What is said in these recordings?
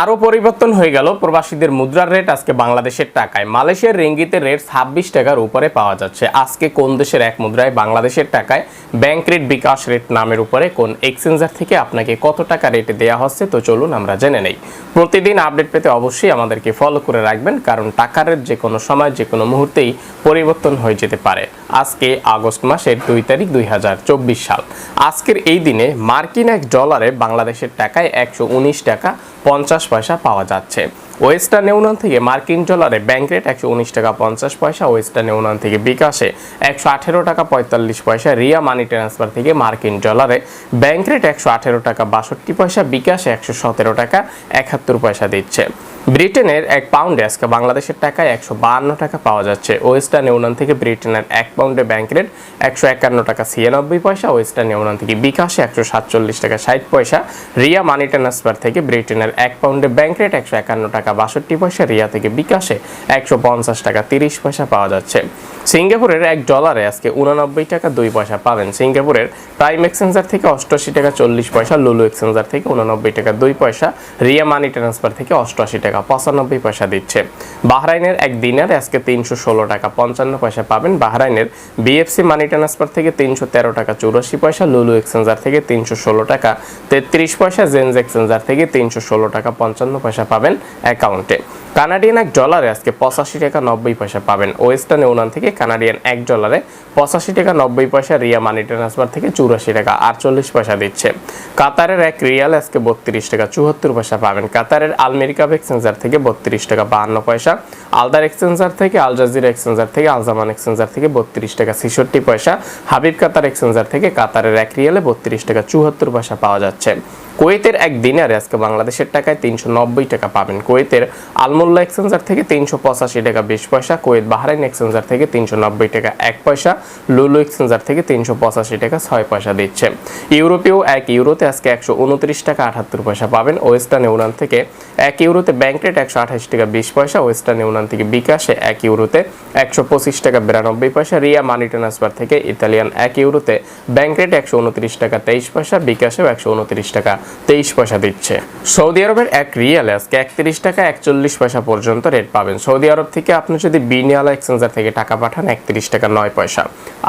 আরও পরিবর্তন হয়ে গেল প্রবাসীদের মুদ্রার রেট আজকে বাংলাদেশের টাকায়। মালয়েশিয়ার রেঙ্গিতের রেট ছাব্বিশ টাকার উপরে পাওয়া যাচ্ছে। আজকে কোন দেশের এক মুদ্রায় বাংলাদেশের টাকায় ব্যাংক রেট বিকাশ রেট নামের উপরে, কোন এক্সচেঞ্জার থেকে আপনাকে কত টাকা রেটে দেওয়া হচ্ছে, তো চলুন আমরা জেনে নেই। প্রতিদিন আপডেট পেতে অবশ্যই আমাদেরকে ফলো করে রাখবেন, কারণ টাকার রেট যে কোনো সময়, যে কোনো মুহূর্তেই পরিবর্তন হয়ে যেতে পারে। আজকে আগস্ট মাসের দুই তারিখ, দুই হাজার চব্বিশ সাল। আজকের এই দিনে মার্কিন এক ডলারে বাংলাদেশের টাকায় একশো উনিশ টাকা পঞ্চাশ পয়সা পাওয়া যাচ্ছে। ওয়েস্টার্ন ইউনিয়ন থেকে মার্কিন ডলারে ব্যাংক রেট একশো উনিশ টাকা পঞ্চাশ পয়সা, ওয়েস্টার্ন ইউনিয়ন থেকে বিকাশে একশো আঠেরো টাকা পঁয়তাল্লিশ পয়সা, রিয়া মানি ট্রান্সফার থেকে মার্কিন ডলারে ব্যাংক রেট একশো আঠেরো টাকা বাষট্টি পয়সা, বিকাশে একশো সতেরো টাকা একাত্তর পয়সা দিচ্ছে। ব্রিটেনের এক পাউন্ডে আজকে বাংলাদেশের টাকায় একশো বাহান্ন টাকা পাওয়া যাচ্ছে। ওয়েস্টার্ন ইউনিয়ন থেকে ব্রিটেনের এক পাউন্ডে ব্যাংক রেট একশো একান্ন টাকা ছিয়ানব্বই পয়সা, ওয়েস্টার্ন ইউনিয়ন থেকে বিকাশে একশো সাতচল্লিশ টাকা ষাট পয়সা, রিয়া মানি ট্রান্সফার থেকে ব্রিটেনের এক পাউন্ডে ব্যাংক রেট একশো একান্ন টাকা বাষট্টি পয়সা, রিয়া থেকে বিকাশে একশো পঞ্চাশ টাকা তিরিশ পয়সা পাওয়া যাচ্ছে। সিঙ্গাপুরের এক ডলারে আজকে উননব্বই টাকা দুই পয়সা পাবেন। সিঙ্গাপুরের প্রাইম এক্সচেঞ্জার থেকে অষ্টআশি টাকা চল্লিশ পয়সা, লুলু এক্সচেঞ্জার থেকে উননব্বই টাকা দুই পয়সা, রিয়া মানি ট্রান্সফার থেকে অষ্টআশি টাকা পঁচানব্বই পয়সা দিচ্ছে। বাহরাইনের এক দিনারে আজকে তিনশো ষোলো টাকা পঞ্চান্ন পয়সা পাবেন। বাহরাইনের বিএফসি মানি ট্রান্সফার থেকে তিনশো তেরো টাকা চৌরাশি পয়সা, লুলু এক্সচেঞ্জার থেকে তিনশো ষোলো টাকা তেত্রিশ পয়সা জেন্স এক্সচেঞ্জার থেকে তিনশো ষোলো টাকা পঞ্চান্ন পয়সা পাবেন। অ্যাকাউন্টে। কানাডিয়ান এক ডলারে আজকে পঁচাশি টাকা নব্বই পয়সা পাবেন। ওয়েস্টার্ন ইউনিয়ন থেকে কানাডিয়ান এক ডলারে পঁচাশি টাকা নব্বই পয়সা, রিয়া মানি ট্রান্সফার থেকে চুরাশি টাকা আটচল্লিশ পয়সা দিচ্ছে। কাতারের এক রিয়াল আজকে বত্রিশ টাকা চুয়াত্তর পয়সা পাবেন। কাতারের আলমেরিকাব এক্সচেঞ্জার থেকে বত্রিশ টাকা বাহান্ন পয়সা, আলদার এক্সচেঞ্জার থেকে, আল জাজিরা এক্সচেঞ্জার থেকে আলজামান এক্সচেঞ্জার থেকে বত্রিশ টাকা ছেষট্টি পয়সা, হাবিব কাতার এক্সচেঞ্জার থেকে কাতারের এক রিয়ালে বত্রিশ টাকা চুয়াত্তর পয়সা পাওয়া যাচ্ছে। কুয়েতের এক দিনারে আজকে বাংলাদেশের টাকায় তিনশো নব্বই টাকা পাবেন। কুয়েতের আলমুল্লা এক্সচেঞ্জার থেকে তিনশো পঁচাশি টাকা বিশ পয়সা, কুয়েত বাহারাইন এক্সচেঞ্জার থেকে তিনশো নব্বই টাকা এক পয়সা, লুলু এক্সচেঞ্জার থেকে তিনশো পঁচাশি টাকা ছয় পয়সা দিচ্ছে। ইউরোপেও এক ইউরোতে আজকে একশো উনত্রিশ টাকা আটাত্তর পয়সা পাবেন। ওয়েস্টার্ন ইউনিয়ন থেকে এক ইউরোতে ব্যাংক রেট একশো আঠাশ টাকা বিশ পয়সা ওয়েস্টার্ন ইউনিয়ন থেকে বিকাশে এক ইউরোতে একশো পঁচিশ টাকা বিরানব্বই পয়সা, রিয়া মানি ট্রান্সফার থেকে ইতালিয়ান এক ইউরোতে ব্যাংক রেট একশো উনত্রিশ টাকা তেইশ পয়সা, বিকাশেও একশো উনত্রিশ টাকা তেইশ পয়সা দিচ্ছে। সৌদি আরবের এক রিয়ালে আজকে একত্রিশ টাকা একচল্লিশ পয়সা পর্যন্ত রেট পাবেন। সৌদি আরব থেকে আপনি যদি বিনিয়ালা এক্সচেঞ্জার থেকে টাকা পাঠান, একত্রিশ টাকা নয় পয়সা।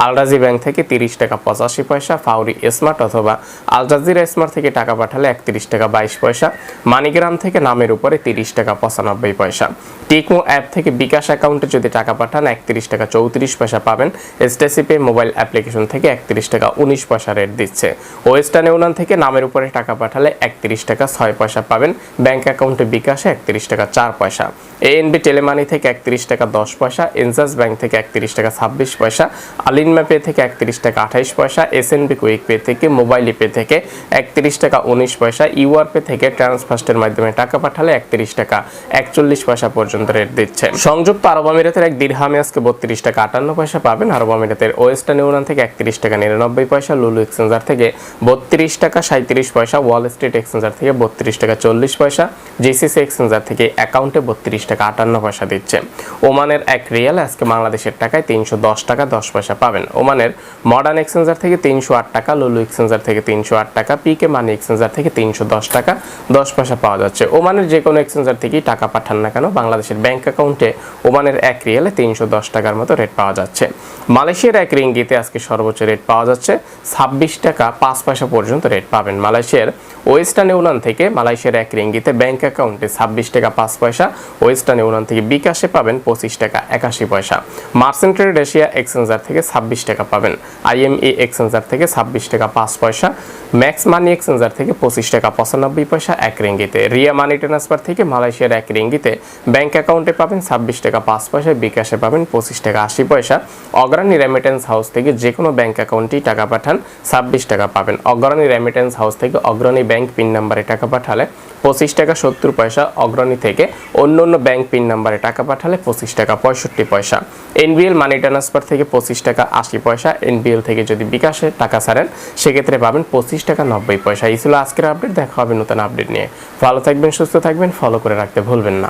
আলরাজি ব্যাংক থেকে তিরিশ টাকা পঁচাশি পয়সা, ফাউরি স্মার্ট অথবা আল জাজিরা স্মার্ট থেকে টাকা পাঠালে একত্রিশ টাকা বাইশ পয়সা। মানিগ্রাম থেকে নামের উপরে তিরিশ টাকা পঁচানব্বই পয়সা। টিকমো অ্যাপ থেকে বিকাশ অ্যাকাউন্টে যদি টাকা পাঠান, একত্রিশ টাকা চৌত্রিশ পয়সা পাবেন। এসটিসিপে মোবাইল অ্যাপ্লিকেশন থেকে একত্রিশ টাকা উনিশ পয়সা রেট দিচ্ছে। ওয়েস্টার্ন ইউনিয়ন থেকে নামের উপরে টাকা পাঠালে একত্রিশ টাকা ছয় পয়সা পাবেন। ব্যাংক অ্যাকাউন্টে বিকাশে একত্রিশ টাকা চার পয়সা। এএনবি টেলিমানি থেকে একত্রিশ টাকা দশ পয়সা। এনজাস ব্যাংক থেকে একত্রিশ টাকা ছাব্বিশ পয়সা। আলিনমা পে থেকে একত্রিশ টাকা আঠাইশ পয়সা। এসএনবি কুইক পে থেকে, মোবাইল পে থেকে একত্রিশ টাকা উনিশ পয়সা। ইউআর পে থেকে ট্রান্সফার্স্টের মাধ্যমে টাকা পাঠালে একত্রিশ টাকা, একচল্লিশ পয়সা পর্যন্ত রেট দিচ্ছে সংযুক্ত আরব আমিরাতের এক দীর্ঘামে আজকে বত্রিশ টাকা আটান্ন পয়সা পাবেন। আরব আমিরাতের ওয়েস্টার্ন ইউনিয়ন থেকে একত্রিশ টাকা নিরানব্বই পয়সা, লুলু এক্সচেঞ্জার থেকে বত্রিশ টাকা সাঁত্রিশ পয়সা, ওয়াল স্ট্রিট এক্সচেঞ্জার থেকে বত্রিশ টাকা চল্লিশ পয়সা, জিসিসি এক্সচেঞ্জার থেকে অ্যাকাউন্টে বত্রিশ টাকা আটান্ন পয়সা দিচ্ছে। ওমানের এক রিয়াল আজকে বাংলাদেশের টাকায় তিনশো দশ টাকা দশ পয়সা পাবেন। ওমানের মডার্ন এক্সচেঞ্জার থেকে তিনশো আট টাকা, লুলু এক্সচেঞ্জার থেকে তিনশো আট টাকা, পিকে মানি এক্সচেঞ্জার থেকে তিনশো দশ টাকা দশ পয়সা পাওয়া যাচ্ছে। ওমানের যে কোনো এক্সচেঞ্জার থেকেই টাকা পাঠান না কেন, বাংলাদেশের ব্যাংক অ্যাকাউন্টে ওমানের এক রিয়ালে তিনশো দশ টাকার মতো রেট পাওয়া যাচ্ছে। মালয়েশিয়ার এক রিঙ্গিতে আজকে সর্বোচ্চ রেট পাওয়া যাচ্ছে, ছাব্বিশ টাকা পাঁচ পয়সা পর্যন্ত রেট পাবেন মালয়েশিয়ার। ওয়েস্টার্ন ইউনিয়ন থেকে মালয়েশিয়ার এক রিঙ্গিতে ব্যাংক অ্যাকাউন্টে ছাব্বিশ টাকা পাঁচ পয়সা, ওয়েস্টার্ন ইউনিয়ন থেকে বিকাশে পাবেন পঁচিশ টাকা একাশি পয়সা। মার্সেন্ট ট্রেড এশিয়া এক্সচেঞ্জার থেকে ছাব্বিশ টাকা পাবেন আইএমই এক্সচেঞ্জার থেকে ছাব্বিশ টাকা পাঁচ পয়সা, ম্যাক্স মানি এক্সচেঞ্জার থেকে পঁচিশ টাকা পঁচানব্বই পয়সা এক রিঙ্গিতে। রিয়া মানি ট্রান্সফার থেকে মালয়েশিয়ার এক রিঙ্গিতে ব্যাংক অ্যাকাউন্টে পাবেন ছাব্বিশ টাকা পাঁচ পয়সা, বিকাশে পাবেন পঁচিশ টাকা আশি পয়সা। অগ্রণী রেমিটেন্স হাউস থেকে যে কোনো ব্যাংক অ্যাকাউন্টেই টাকা পাঠান, ছাব্বিশ টাকা পাবেন। অগ্রণী রেমিটেন্স হাউস থেকে অগ্রণী ব্যাংক পিন নাম্বারে টাকা পাঠালে পঁচিশ টাকা সত্তর পয়সা, অগ্রণী থেকে অন্য অন্য ব্যাংক পিন নাম্বারে টাকা পাঠালে পঁচিশ টাকা পঁয়ষট্টি পয়সা। এনবিএল মানি ট্রান্সফার থেকে পঁচিশ টাকা আশি পয়সা এনবিএল থেকে যদি বিকাশে টাকা ছাড়েন, সেক্ষেত্রে পাবেন পঁচিশ টাকা নব্বই পয়সা। এই ছিল আজকের আপডেট দেখা হবে নতুন আপডেট নিয়ে। ভালো থাকবেন সুস্থ থাকবেন ফলো করে রাখতে ভুলবেন না।